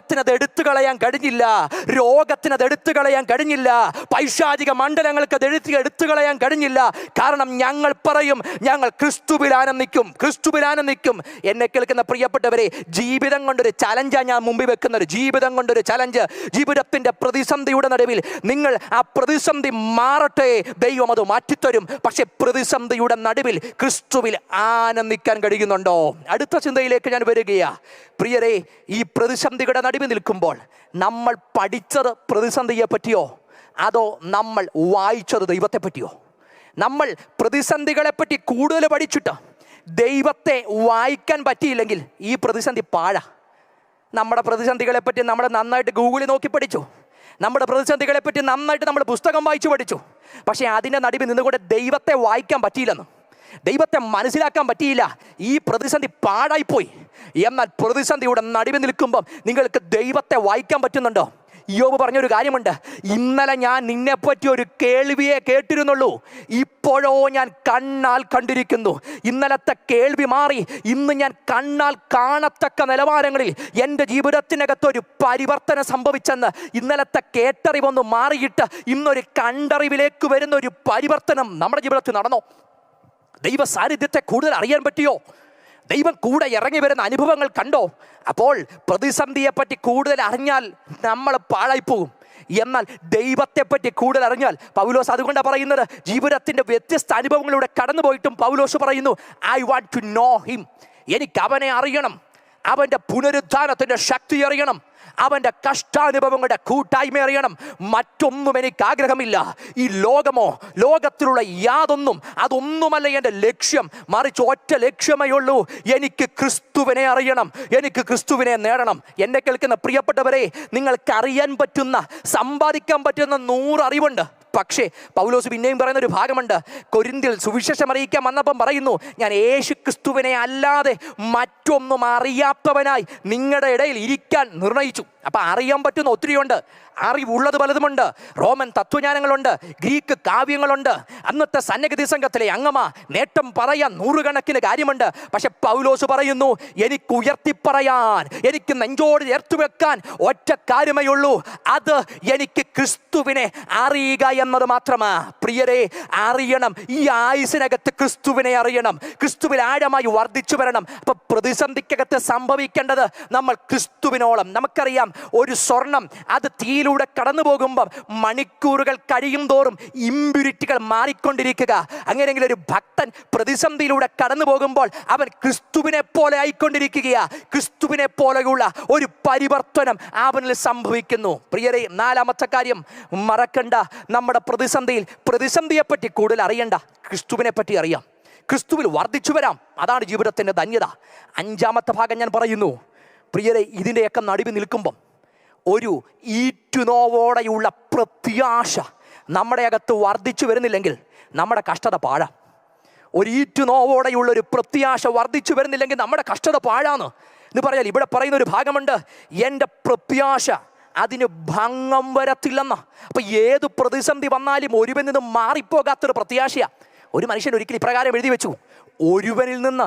ലോകത്തിന് അത് എടുത്തു കളയാൻ കഴിഞ്ഞില്ല. രോഗത്തിന് അത് എടുത്തു കളയാൻ കഴിഞ്ഞില്ല. പൈശാചിക മണ്ഡലങ്ങൾക്ക് അത് എഴുത്തി എടുത്തു കളയാൻ കഴിഞ്ഞില്ല. കാരണം ഞങ്ങൾ പറയും ഞങ്ങൾ ക്രിസ്തുവിൽ ആനന്ദിക്കും ക്രിസ്തുവിൽ ആനന്ദിക്കും. എന്നെ കേൾക്കുന്ന പ്രിയപ്പെട്ടവരെ ജീവിതം കൊണ്ടൊരു ചലഞ്ചാണ് ഞാൻ മുമ്പിൽ വെക്കുന്ന ഒരു ജീവിതം കൊണ്ടൊരു ചലഞ്ച് ജീവിതത്തിന്റെ പ്രതിസന്ധിയുടെ നടുവിൽ നിങ്ങൾ ആ പ്രതിസന്ധി മാറട്ടെ. ദൈവം അത് മാറ്റിത്തരും. പക്ഷെ പ്രതിസന്ധിയുടെ നടുവിൽ ക്രിസ്തുവിൽ ആനന്ദിക്കാൻ കഴിയുന്നുണ്ടോ? അടുത്ത ചിന്തയിലേക്ക് ഞാൻ വരികയാ. പ്രിയരെ ഈ പ്രതിസന്ധിയുടെ നടുവിൽ നിൽക്കുമ്പോൾ നമ്മൾ പഠിച്ചത് പ്രതിസന്ധിയെ പറ്റിയോ? അതോ നമ്മൾ വായിച്ചത് ദൈവത്തെ പറ്റിയോ? നമ്മൾ പ്രതിസന്ധികളെ പറ്റി കൂടുതൽ പഠിച്ചിട്ട് ദൈവത്തെ വായിക്കാൻ പറ്റിയില്ലെങ്കിൽ ഈ പ്രതിസന്ധി പാഴ. നമ്മുടെ പ്രതിസന്ധികളെ പറ്റി നമ്മൾ നന്നായിട്ട് ഗൂഗിളിൽ നോക്കി പഠിച്ചു. നമ്മുടെ പ്രതിസന്ധികളെ പറ്റി നന്നായിട്ട് നമ്മൾ പുസ്തകം വായിച്ചു പഠിച്ചു. പക്ഷേ അതിന്റെ നടുവിൽ നിന്നുകൊണ്ട് ദൈവത്തെ വായിക്കാൻ പറ്റിയില്ലെന്ന്. ദൈവത്തെ മനസ്സിലാക്കാൻ പറ്റിയില്ല. ഈ പ്രതിസന്ധി പാഴായിപ്പോയി. എന്നാൽ പ്രതിസന്ധിയുടെ നടുവിൽ നിൽക്കുമ്പം നിങ്ങൾക്ക് ദൈവത്തെ വായിക്കാൻ പറ്റുന്നുണ്ടോ? യോബ് പറഞ്ഞൊരു കാര്യമുണ്ട്. ഇന്നലെ ഞാൻ നിന്നെപ്പറ്റി ഒരു കേൾവിയെ കേട്ടിരുന്നുള്ളൂ. ഇപ്പോഴോ ഞാൻ കണ്ണാൽ കണ്ടിരിക്കുന്നു. ഇന്നലത്തെ കേൾവി മാറി. ഇന്ന് ഞാൻ കണ്ണാൽ കാണത്തക്ക നിലവാരങ്ങളിൽ എന്റെ ജീവിതത്തിനകത്ത് ഒരു പരിവർത്തനം സംഭവിച്ചെന്ന് ഇന്നലത്തെ കേട്ടറിവൊന്ന് മാറിയിട്ട് ഇന്നൊരു കണ്ടറിവിലേക്ക് വരുന്ന ഒരു പരിവർത്തനം നമ്മുടെ ജീവിതത്തിൽ നടന്നോ. ദൈവ സാന്നിധ്യത്തെ കൂടുതൽ അറിയാൻ പറ്റിയോ? ദൈവം കൂടെ ഇറങ്ങി വരുന്ന അനുഭവങ്ങൾ കണ്ടോ? അപ്പോൾ പ്രതിസന്ധിയെപ്പറ്റി കൂടുതൽ അറിഞ്ഞാൽ നമ്മൾ പാഴായിപ്പോകും എന്നാൽ ദൈവത്തെപ്പറ്റി കൂടുതൽ അറിഞ്ഞാൽ പൗലോസ് അതുകൊണ്ടാണ് പറയുന്നത് ജീവിതത്തിന്റെ വ്യത്യസ്ത അനുഭവങ്ങളിലൂടെ കടന്നുപോയിട്ടും പൗലോസ് പറയുന്നു I want to know him എനിക്ക് അവനെ അറിയണം. അവന്റെ പുനരുദ്ധാനത്തിന്റെ ശക്തി അറിയണം. അവന്റെ കഷ്ടാനുഭവങ്ങളുടെ കൂട്ടായ്മ അറിയണം. മറ്റൊന്നും എനിക്ക് ആഗ്രഹമില്ല. ഈ ലോകമോ ലോകത്തിലുള്ള യാതൊന്നും അതൊന്നുമല്ല എന്റെ ലക്ഷ്യം. മറിച്ച് ഒറ്റ ലക്ഷ്യമേ ഉള്ളൂ. എനിക്ക് ക്രിസ്തുവിനെ അറിയണം. എനിക്ക് ക്രിസ്തുവിനെ നേടണം. എന്നെ കേൾക്കുന്ന പ്രിയപ്പെട്ടവരെ നിങ്ങൾക്ക് അറിയാൻ പറ്റുന്ന സമ്പാദിക്കാൻ പറ്റുന്ന നൂറ് അറിവുണ്ട്. പക്ഷേ പൗലോസ് പിന്നെയും പറയുന്ന ഒരു ഭാഗമുണ്ട്. കൊരിന്തിൽ സുവിശേഷം അറിയിക്കാൻ വന്നപ്പം പറയുന്നു ഞാൻ യേശു ക്രിസ്തുവിനെ അല്ലാതെ മറ്റൊന്നും അറിയാത്തവനായി നിങ്ങളുടെ ഇടയിൽ ഇരിക്കാൻ നിർണയിച്ചു. അപ്പം അറിയാൻ പറ്റുന്ന ഒത്തിരിയുണ്ട്. അറിവുള്ളത് പലതുമുണ്ട്. റോമൻ തത്വജ്ഞാനങ്ങളുണ്ട് ഗ്രീക്ക് കാവ്യങ്ങളുണ്ട്. അന്നത്തെ സന്നഗതി സംഘത്തിലെ അംഗമ നേട്ടം പറയാൻ നൂറുകണക്കിന് കാര്യമുണ്ട്. പക്ഷെ പൗലോസ് പറയുന്നു എനിക്ക് ഉയർത്തിപ്പറയാൻ എനിക്ക് നെഞ്ചോട് ചേർത്ത് വെക്കാൻ ഒറ്റ കാര്യമേ ഉള്ളൂ. അത് എനിക്ക് ക്രിസ്തുവിനെ അറിയുക എന്നത് മാത്രമാ. പ്രിയരെ അറിയണം. ഈ ആയുസിനകത്ത് ക്രിസ്തുവിനെ അറിയണം. ക്രിസ്തുവിൽ ആഴമായി വർദ്ധിച്ചു വരണം. അപ്പൊ പ്രതിസന്ധിക്കകത്ത് സംഭവിക്കേണ്ടത് നമ്മൾ ക്രിസ്തുവിനോളം. നമുക്കറിയാം ഒരു സ്വർണം അത് തീയിലൂടെ കടന്നു പോകുമ്പോൾ മണിക്കൂറുകൾ കഴിയും തോറും ഇമ്പ്യൂരിറ്റികൾ മാറിക്കൊണ്ടിരിക്കുക. അങ്ങനെയെങ്കിൽ ഒരു ഭക്തൻ പ്രതിസന്ധിയിലൂടെ കടന്നു പോകുമ്പോൾ അവൻ ക്രിസ്തുവിനെ പോലെ ആയിക്കൊണ്ടിരിക്കുകയാ. ക്രിസ്തുവിനെ പോലെയുള്ള ഒരു പരിവർത്തനം അവനിൽ സംഭവിക്കുന്നു. പ്രിയരെ നാലാമത്തെ കാര്യം മറക്കണ്ട. നമ്മുടെ പ്രതിസന്ധിയിൽ പ്രതിസന്ധിയെപ്പറ്റി കൂടുതൽ അറിയണ്ട. ക്രിസ്തുവിനെ പറ്റി അറിയാം. ക്രിസ്തുവിൽ വർദ്ധിച്ചു വരാം. അതാണ് ജീവിതത്തിന്റെ ധന്യത. അഞ്ചാമത്തെ ഭാഗം ഞാൻ പറയുന്നു. പ്രിയരെ ഇതിന്റെയൊക്കെ നടുവിൽ നിൽക്കുമ്പം ഒരു ഈറ്റുനോവോടെയുള്ള പ്രത്യാശ നമ്മുടെ അകത്ത് വർദ്ധിച്ചു വരുന്നില്ലെങ്കിൽ നമ്മുടെ കഷ്ടത പാഴാം. ഒരു ഈറ്റുനോവോടെയുള്ള ഒരു പ്രത്യാശ വർദ്ധിച്ചു വരുന്നില്ലെങ്കിൽ നമ്മുടെ കഷ്ടത പാഴാന്ന്. എന്ന് പറഞ്ഞാൽ ഇവിടെ പറയുന്ന ഒരു ഭാഗമുണ്ട്. എന്റെ പ്രത്യാശ അതിന് ഭംഗം വരത്തില്ലെന്ന. അപ്പം ഏത് പ്രതിസന്ധി വന്നാലും ഒരുവനിൽ നിന്ന് മാറിപ്പോകാത്തൊരു പ്രത്യാശയാണ് ഒരു മനുഷ്യൻ ഒരിക്കൽ ഇപ്രകാരം എഴുതി വെച്ചു. ഒരുവനിൽ നിന്ന്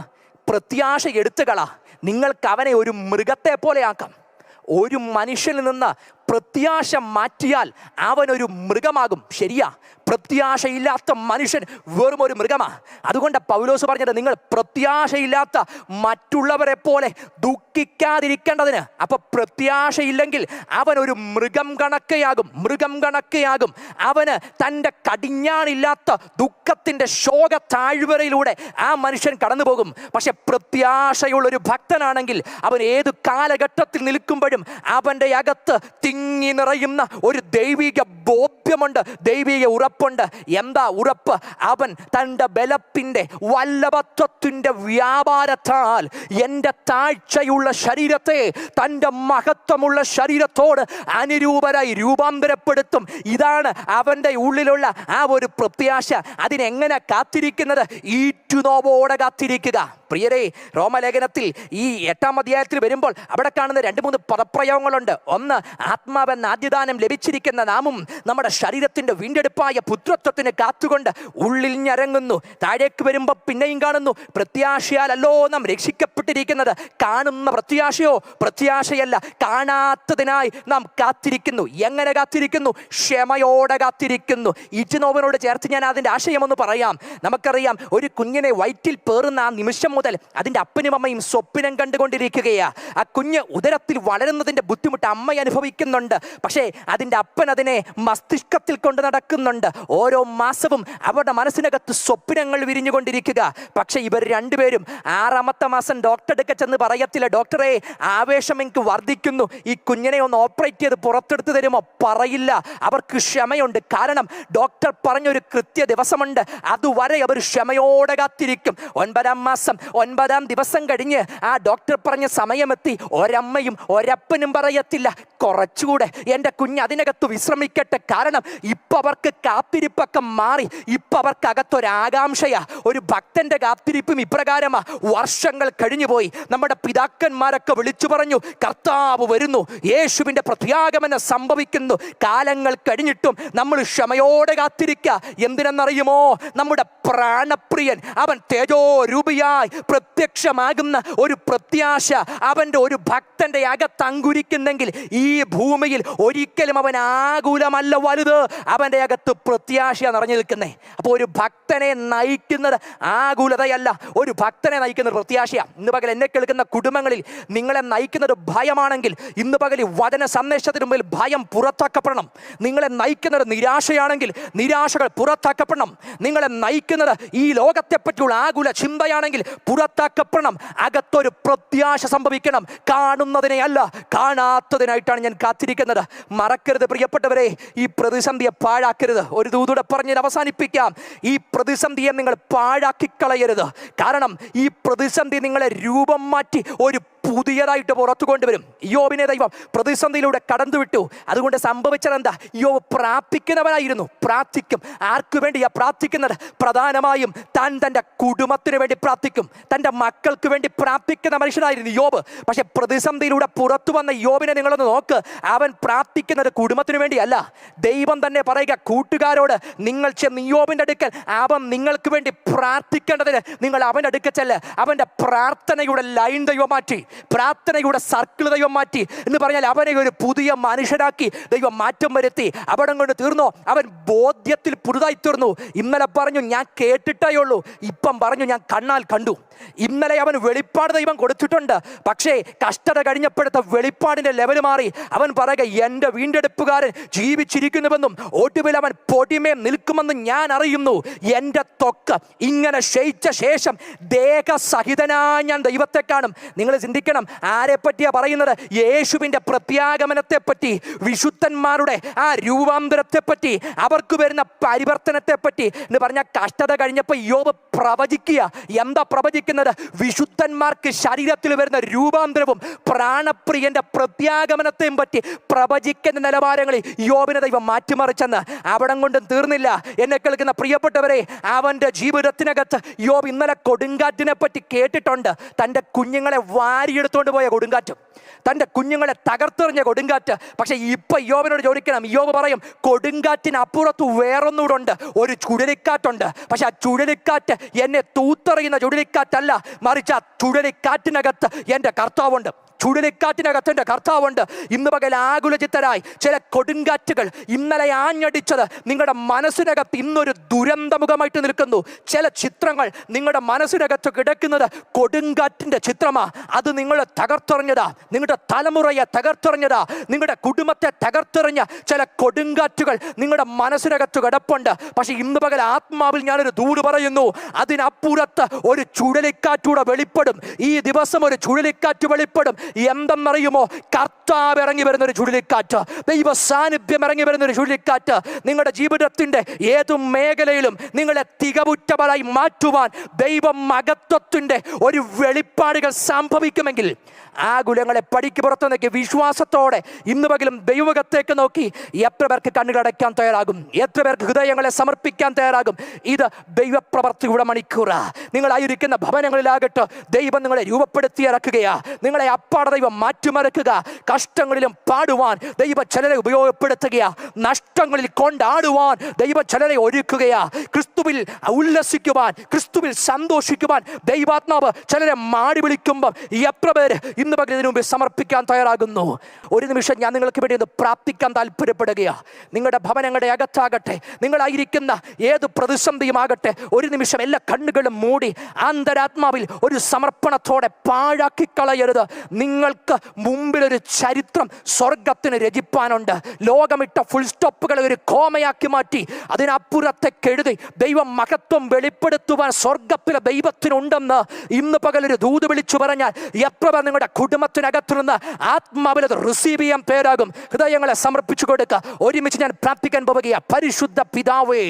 പ്രത്യാശ എടുത്തുകള. നിങ്ങൾക്ക് അവനെ ഒരു മൃഗത്തെ പോലെ ആക്കാം. ഒരു മനുഷ്യനിൽ നിന്ന് പ്രത്യാശ മാറ്റിയാൽ അവനൊരു മൃഗമാകും. ശരിയാ. പ്രത്യാശയില്ലാത്ത മനുഷ്യൻ വെറും ഒരു മൃഗമാ. അതുകൊണ്ട് പൗലോസ് പറഞ്ഞത് നിങ്ങൾ പ്രത്യാശയില്ലാത്ത മറ്റുള്ളവരെ പോലെ ദുഃഖിക്കാതിരിക്കേണ്ടതിന്. അപ്പൊ പ്രത്യാശയില്ലെങ്കിൽ അവൻ ഒരു മൃഗം കണക്കെയാകും. മൃഗം കണക്കെയാകും. അവന് തന്റെ കടിഞ്ഞാണില്ലാത്ത ദുഃഖത്തിന്റെ ശോക താഴ്വരയിലൂടെ ആ മനുഷ്യൻ കടന്നു പോകും പക്ഷെ പ്രത്യാശയുള്ളൊരു ഭക്തനാണെങ്കിൽ അവൻ ഏത് കാലഘട്ടത്തിൽ നിൽക്കുമ്പോഴും അവന്റെ അകത്ത് തിങ്ങി നിറയുന്ന ഒരു ദൈവിക ബോധ്യമുണ്ട് ദൈവിക ഉറപ്പുണ്ട്. എന്താ ഉറപ്പ്? അവൻ തന്റെ ബലത്തിന്റെ വല്ലഭത്വത്തിന്റെ വ്യാപാരത്താൽ എന്റെ താഴ്ചയുള്ള ശരീരത്തെ തന്റെ മഹത്വമുള്ള ശരീരത്തോട് അനുരൂപരായി രൂപാന്തരപ്പെടുത്തും. ഇതാണ് അവന്റെ ഉള്ളിലുള്ള ആ ഒരു പ്രത്യാശ. അതിനെങ്ങനെ കാത്തിരിക്കുന്നത്? ഈറ്റുനോവോടെ കാത്തിരിക്കുക. പ്രിയരെ റോമലേഖനത്തിൽ ഈ എട്ടാം അധ്യായത്തിൽ വരുമ്പോൾ അവിടെ കാണുന്ന രണ്ട് മൂന്ന് പദപ്രയോഗങ്ങളുണ്ട്. ഒന്ന് ആത്മാവെന്ന ആദ്യദാനം ലഭിച്ചിരിക്കുന്ന നാമും നമ്മുടെ ശരീരത്തിന്റെ വീണ്ടെടുപ്പായ പുത്രത്വത്തിന് കാത്തുകൊണ്ട് ഉള്ളിൽ ഞരങ്ങുന്നു. താഴേക്ക് വരുമ്പോൾ പിന്നെയും കാണുന്നു പ്രത്യാശയാലല്ലോ നാം രക്ഷിക്കപ്പെട്ടിരിക്കുന്നത്. കാണുന്ന പ്രത്യാശയോ? പ്രത്യാശയല്ല. കാണാത്തതിനായി നാം കാത്തിരിക്കുന്നു. എങ്ങനെ കാത്തിരിക്കുന്നു? ക്ഷമയോടെ കാത്തിരിക്കുന്നു. ഇറ്റുനോവനോട് ചേർത്ത് ഞാൻ അതിന്റെ ആശയമൊന്ന് പറയാം. നമുക്കറിയാം ഒരു കുഞ്ഞിനെ വയറ്റിൽ പേറുന്ന ആ നിമിഷം മുതൽ അതിന്റെ അപ്പനും അമ്മയും സ്വപ്നം കണ്ടുകൊണ്ടിരിക്കുകയാ. ആ കുഞ്ഞ് ഉദരത്തിൽ വളരുന്നതിന്റെ ബുദ്ധിമുട്ട് അമ്മ അനുഭവിക്കുന്നുണ്ട്. പക്ഷേ അതിന്റെ അപ്പൻ അതിനെ മസ്തിഷ്കത്തിൽ കൊണ്ട് നടക്കുന്നുണ്ട്. ഓരോ മാസവും അവരുടെ മനസ്സിനകത്ത് സ്വപ്നങ്ങൾ വിരിഞ്ഞുകൊണ്ടിരിക്കുക. പക്ഷേ ഇവർ രണ്ടുപേരും ആറാമത്തെ മാസം ഡോക്ടറെ അടുക്ക ചെന്ന് പറയത്തില്ല ഡോക്ടറെ ആവേശം എനിക്ക് വർദ്ധിക്കുന്നു. ഈ കുഞ്ഞിനെ ഒന്ന് ഓപ്പറേറ്റ് ചെയ്ത് പുറത്തെടുത്ത് തരുമോ? പറയില്ല. അവർക്ക് ക്ഷമയുണ്ട്. കാരണം ഡോക്ടർ പറഞ്ഞൊരു കൃത്യ ദിവസമുണ്ട് അതുവരെ അവർ ക്ഷമയോടെ കാത്തിരിക്കും. ഒൻപതാം മാസം ഒൻപതാം ദിവസം കഴിഞ്ഞ് ആ ഡോക്ടർ പറഞ്ഞ സമയമെത്തി. ഒരമ്മയും ഒരപ്പനും പറയത്തില്ല. കുറച്ചുകൂടെ എന്റെ കുഞ്ഞ് അതിനകത്ത് വിശ്രമിക്കട്ടെ. കാരണം ഇപ്പം അവർക്ക് കാത്തിരിപ്പൊക്കെ മാറി. ഇപ്പം അവർക്കകത്തൊരാകാംക്ഷയാ. ഒരു ഭക്തന്റെ കാത്തിരിപ്പും ഇപ്രകാരമാ. വർഷങ്ങൾ കഴിഞ്ഞുപോയി. നമ്മുടെ പിതാക്കന്മാരൊക്കെ വിളിച്ചു പറഞ്ഞു കർത്താവ് വരുന്നു. യേശുവിന്റെ പ്രത്യാഗമനം സംഭവിക്കുന്നു. കാലങ്ങൾ കഴിഞ്ഞിട്ടും നമ്മൾ ക്ഷമയോടെ കാത്തിരിക്കുക എന്തിനെന്നറിയുമോ? നമ്മുടെ പ്രാണപ്രിയൻ. അവൻ തേജോരൂപിയായി. പ്രത്യക്ഷമാകുന്ന ഒരു പ്രത്യാശ അവന്റെ ഒരു ഭക്തന്റെ അകത്തങ്കുരിക്കുന്നെങ്കിൽ ഈ ഭൂമിയിൽ ഒരിക്കലും അവൻ ആകുലമല്ല വലുത്. അവന്റെ അകത്ത് പ്രത്യാശ നിറഞ്ഞു നിൽക്കുന്നേ. അപ്പോൾ ഒരു ഭക്തനെ നയിക്കുന്നത് ആകുലതയല്ല. ഒരു ഭക്തനെ നയിക്കുന്നത് പ്രത്യാശയാണ്. ഇന്ന് പകൽ എന്നെ കേൾക്കുന്ന കുടുംബങ്ങളിൽ നിങ്ങളെ നയിക്കുന്നത് ഭയമാണെങ്കിൽ ഇന്ന് പകൽ വചന സന്ദേശത്തിന് മുമ്പിൽ ഭയം പുറത്താക്കപ്പെടണം. നിങ്ങളെ നയിക്കുന്നത് നിരാശയാണെങ്കിൽ നിരാശകൾ പുറത്താക്കപ്പെടണം. നിങ്ങളെ നയിക്കുന്നത് ഈ ലോകത്തെപ്പറ്റിയുള്ള ആകുല ചിന്തയാണെങ്കിൽ പുറത്താക്കപ്പെടണം. അകത്തൊരു പ്രത്യാശ സംഭവിക്കണം. കാണുന്നതിനെ അല്ല കാണാത്തതിനായിട്ടാണ് ഞാൻ കാത്തിരിക്കുന്നത്. മറക്കരുത് പ്രിയപ്പെട്ടവരെ ഈ പ്രതിസന്ധിയെ പാഴാക്കരുത്. ഒരു ദൂതൂടെ പറഞ്ഞ് അവസാനിപ്പിക്കാം. ഈ പ്രതിസന്ധിയെ നിങ്ങൾ പാഴാക്കി കളയരുത് കാരണം ഈ പ്രതിസന്ധി നിങ്ങളെ രൂപം മാറ്റി ഒരു പുതിയതായിട്ട് പുറത്തു കൊണ്ടുവരും. യോബിനെ ദൈവം പ്രതിസന്ധിയിലൂടെ കടന്നുവിട്ടു. അതുകൊണ്ട് സംഭവിച്ചത് എന്താ? യോബ് പ്രാർത്ഥിക്കുന്നവനായിരുന്നു. പ്രാർത്ഥിക്കും. ആർക്കു വേണ്ടിയാ പ്രാർത്ഥിക്കുന്നത്? പ്രധാനമായും താൻ തന്റെ കുടുംബത്തിന് വേണ്ടി പ്രാർത്ഥിക്കും. തന്റെ മക്കൾക്ക് വേണ്ടി പ്രാർത്ഥിക്കുന്ന മനുഷ്യനായിരുന്നു യോബ് പക്ഷെ പ്രതിസന്ധിയിലൂടെ പുറത്തു വന്ന യോബിനെ നിങ്ങളൊന്ന് നോക്ക്. അവൻ പ്രാർത്ഥിക്കുന്നത് കുടുംബത്തിന് വേണ്ടിയല്ല. ദൈവം തന്നെ പറയുക കൂട്ടുകാരോട് നിങ്ങൾ ചെന്ന് യോബിന്റെ അടുക്കൽ. അവൻ നിങ്ങൾക്ക് വേണ്ടി പ്രാർത്ഥിക്കേണ്ടതിന് നിങ്ങൾ അവന്റെ അടുക്കൽ ചെല്ല്. അവന്റെ പ്രാർത്ഥനയുടെ ലൈൻ ദൈവം മാറ്റി. പ്രാർത്ഥനയുടെ സർക്കിൾ ദൈവം മാറ്റി എന്ന് പറഞ്ഞാൽ അവനെ ഒരു പുതിയ മനുഷ്യനാക്കി ദൈവം മാറ്റം വരുത്തി. അവിടം കൊണ്ട് തീർന്നോ? അവൻ ബോധ്യത്തിൽ പുതുതായി തീർന്നു. ഇന്നലെ പറഞ്ഞു ഞാൻ കേട്ടിട്ടേ ഉള്ളൂ. ഇപ്പം പറഞ്ഞു ഞാൻ കണ്ണാൽ കണ്ടു. ഇന്നലെ അവൻ വെളിപ്പാട് ദൈവം കൊടുത്തിട്ടുണ്ട്. പക്ഷേ കഷ്ടത കഴിഞ്ഞപ്പോഴത്തെ വെളിപ്പാടിന്റെ ലെവൽ മാറി. അവൻ പറയുക എന്റെ വീണ്ടെടുപ്പുകാരൻ ജീവിച്ചിരിക്കുന്നുവെന്നും ഒടുവിൽ അവൻ പൊടിമേ നിൽക്കുമെന്നും ഞാൻ അറിയുന്നു. എന്റെ തൊക്ക് ഇങ്ങനെ ക്ഷയിച്ച ശേഷം ദേഹസഹിതനായി ഞാൻ ദൈവത്തെ കാണും. നിങ്ങൾ ചിന്തിക്കണം ആരെ പറ്റിയാ പറയുന്നത്? യേശുവിന്റെ പ്രത്യാഗമനത്തെ പറ്റി വിശുദ്ധന്മാരുടെ ആ രൂപാന്തരത്തെ പറ്റി അവർക്ക് വരുന്ന പരിവർത്തനത്തെ പറ്റി എന്ന് പറഞ്ഞ കഷ്ടത കഴിഞ്ഞപ്പോൾ യോബ് പ്രവചിക്കുക. എന്താ പ്രവചിക്കുന്നത് വിശുദ്ധന്മാർക്ക് ശരീരത്തിൽ വരുന്ന രൂപാന്തരവും പ്രാണപ്രിയന്റെ പ്രത്യാഗമനത്തെയും പറ്റി പ്രവചിക്കുന്ന നിലവാരങ്ങളിൽ യോബിനെ ദൈവം മാറ്റിമറിച്ചെന്ന് അവിടം കൊണ്ടും തീർന്നില്ല. എന്നെ കേൾക്കുന്ന പ്രിയപ്പെട്ടവരെ അവന്റെ ജീവിതത്തിനകത്ത് യോബ് ഇന്നലെ കൊടുങ്കാറ്റിനെ പറ്റി കേട്ടിട്ടുണ്ട്. തന്റെ കുഞ്ഞുങ്ങളെ വാരിയെടുത്തുകൊണ്ട് പോയ കൊടുങ്കാറ്റ്. തന്റെ കുഞ്ഞുങ്ങളെ തകർത്തെറിഞ്ഞ കൊടുങ്കാറ്റ്. പക്ഷേ ഇപ്പൊ യോബിനോട് ചോദിക്കണം യോബ് പറയും കൊടുങ്കാറ്റിനപ്പുറത്ത് വേറൊന്നുകൂടെ ഉണ്ട്. ഒരു ചുഴലിക്കാറ്റുണ്ട്. പക്ഷെ ആ ചുഴലിക്കാറ്റ് എന്നെ തൂത്തെറിയുന്ന ചുഴലിക്കാറ്റല്ല മറിച്ച് ആ ചുഴലിക്കാറ്റിനകത്ത് എന്റെ കർത്താവുണ്ട്. ചുഴലിക്കാറ്റിനകത്ത് എന്റെ കർത്താവുണ്ട്. ഇന്ന് പകൽ ആകുലചിത്തരായി. ചില കൊടുങ്കാറ്റുകൾ ഇന്നലെ ആഞ്ഞടിച്ചത് നിങ്ങളുടെ മനസ്സിനകത്ത് ഇന്നൊരു ദുരന്തമുഖമായിട്ട് നിൽക്കുന്നു. ചില ചിത്രങ്ങൾ നിങ്ങളുടെ മനസ്സിനകത്ത് കിടക്കുന്നത് കൊടുങ്കാറ്റിന്റെ ചിത്രമാ. അത് നിങ്ങളെ തകർത്തെറിഞ്ഞതാ. നിങ്ങളുടെ തലമുറയെ തകർത്തെറിഞ്ഞതാ. നിങ്ങളുടെ കുടുംബത്തെ തകർത്തെറിഞ്ഞ ചില കൊടുങ്കാറ്റുകൾ നിങ്ങളുടെ മനസ്സിനകത്ത് കിടപ്പുണ്ട്. പക്ഷേ ഇന്ന് പകൽ ആത്മാവിൽ ഞാനൊരു ദൂട് പറയുന്നു. അതിനപ്പുറത്ത് ഒരു ചുഴലിക്കാറ്റൂടെ വെളിപ്പെടും. ഈ ദിവസം ഒരു ചുഴലിക്കാറ്റ് വെളിപ്പെടും. എന്തെന്നറിയുമോ? കർത്താവ് ഇറങ്ങി വരുന്ന ഒരു ചുഴലിക്കാറ്റ് ദൈവ സാന്നിധ്യം ഇറങ്ങി വരുന്ന ഒരു ചുഴലിക്കാറ്റ് നിങ്ങളുടെ ജീവിതത്തിന്റെ ഏതു മേഖലയിലും നിങ്ങളെ തികവുറ്റവരായി മാറ്റുവാൻ ദൈവ മഹത്വത്തിന്റെ ഒരു വെളിപ്പാടുകൾ സംഭവിക്കുമെങ്കിൽ ആ ഗുലങ്ങളെ പടിക്ക് പുറത്തു നോക്കി വിശ്വാസത്തോടെ ഇന്ന് പകലും ദൈവകത്തേക്ക് നോക്കി എത്ര പേർക്ക് കണ്ണുകളടയ്ക്കാൻ തയ്യാറാകും? എത്ര പേർക്ക് ഹൃദയങ്ങളെ സമർപ്പിക്കാൻ തയ്യാറാകും? ഇത് ദൈവപ്രവർത്തിയുടെ മണിക്കൂറാ. നിങ്ങളായിരിക്കുന്ന ഭവനങ്ങളിലാകട്ടെ ദൈവം നിങ്ങളെ രൂപപ്പെടുത്തി ഇറക്കുകയാ. നിങ്ങളെ അപ്പാടെ ദൈവം മാറ്റിമറക്കുക. കഷ്ടങ്ങളിലും പാടുവാൻ ദൈവ ചിലരെ ഉപയോഗപ്പെടുത്തുകയാ. നഷ്ടങ്ങളിൽ കൊണ്ടാടുവാൻ ദൈവ ചിലരെ ഒരുക്കുകയാ. ക്രിസ്തുവിൽ ഉല്ലസിക്കുവാൻ ക്രിസ്തുവിൽ സന്തോഷിക്കുവാൻ ദൈവാത്മാവ് ചിലരെ മാടി വിളിക്കുമ്പം എത്ര പേര് ഇന്ന് പകരം ഇതിനു മുമ്പ് സമർപ്പിക്കാൻ തയ്യാറാകുന്നു. ഒരു നിമിഷം ഞാൻ നിങ്ങൾക്ക് വേണ്ടി ഒന്ന് പ്രാർത്ഥിക്കാൻ താല്പര്യപ്പെടുകയാ നിങ്ങളുടെ ഭവനങ്ങളുടെ അകത്താകട്ടെ. നിങ്ങളായിരിക്കുന്ന ഏത് പ്രതിസന്ധിയുമാകട്ടെ. ഒരു നിമിഷം എല്ലാ കണ്ണുകളും മൂടി അന്തരാത്മാവിൽ ഒരു സമർപ്പണത്തോടെ പാഴാക്കി കളയരുത് നിങ്ങൾക്ക് മുമ്പിൽ ഒരു ചരിത്രം സ്വർഗത്തിന് രചിപ്പാനുണ്ട്. ലോകമിട്ട ഫുൾ സ്റ്റോപ്പുകളെ ഒരു കോമയാക്കി മാറ്റി. അതിനപ്പുറത്തെ എഴുതി ദൈവം മഹത്വം വെളിപ്പെടുത്തുവാൻ സ്വർഗത്തിലെ ദൈവത്തിനുണ്ടെന്ന് ഇന്ന് ഒരു ദൂത് വിളിച്ചു പറഞ്ഞാൽ എത്ര പേർ നിങ്ങളുടെ കുടുംബത്തിനകത്തുനിന്ന് ആത്മാവിൽ റിസീവ് ചെയ്യാൻ പേരാകും. ഹൃദയങ്ങളെ സമർപ്പിച്ചു കൊടുക്കുക ഒരുമിച്ച് ഞാൻ പ്രാർത്ഥിക്കാൻ പോവുകയാ. പരിശുദ്ധ പിതാവേ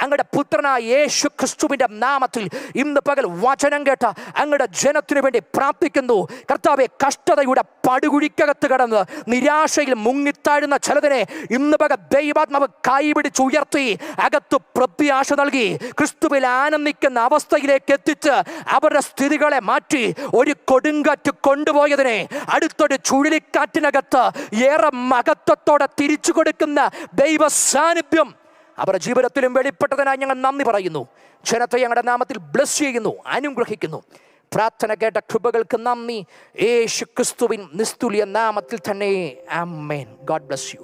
അങ്ങയുടെ പുത്രനായ യേശു ക്രിസ്തുവിന്റെ നാമത്തിൽ ഇന്ന് പകൽ വചനം കേട്ട അങ്ങയുടെ ജനത്തിനു വേണ്ടി പ്രാർത്ഥിക്കുന്നു. കർത്താവെ കഷ്ടതയുടെ പടുകുഴിക്കകത്ത് കടന്ന് നിരാശയിൽ മുങ്ങിത്താഴുന്ന ചിലതിനെ ഇന്ന് പക ദൈവാത്മാവ് കൈപിടിച്ച് ഉയർത്തി അകത്ത് പ്രത്യാശ നൽകി ക്രിസ്തുവിൽ ആനന്ദിക്കുന്ന അവസ്ഥയിലേക്ക് എത്തിച്ച് അവരുടെ സ്ഥിതികളെ മാറ്റി ഒരു കൊടുങ്കാറ്റ് കൊണ്ടുപോയതിനെ അടുത്തൊരു ചുഴലിക്കാറ്റിനകത്ത് ഏറെ മഹത്വത്തോടെ തിരിച്ചു കൊടുക്കുന്ന ദൈവ സാന്നിധ്യം അവരുടെ ജീവിതത്തിലും വെളിപ്പെട്ടതിനായി ഞങ്ങൾ നന്ദി പറയുന്നു. ജനത്തെ ഞങ്ങളുടെ നാമത്തിൽ ബ്ലസ് ചെയ്യുന്നു അനുഗ്രഹിക്കുന്നു. പ്രാർത്ഥന കേട്ട കൃപകൾക്ക് നന്ദി. യേശു ക്രിസ്തുവിൻ നിസ്തുല്യ നാമത്തിൽ തന്നെ. അമ്മേൻ ഗോഡ് ബ്ലസ് യു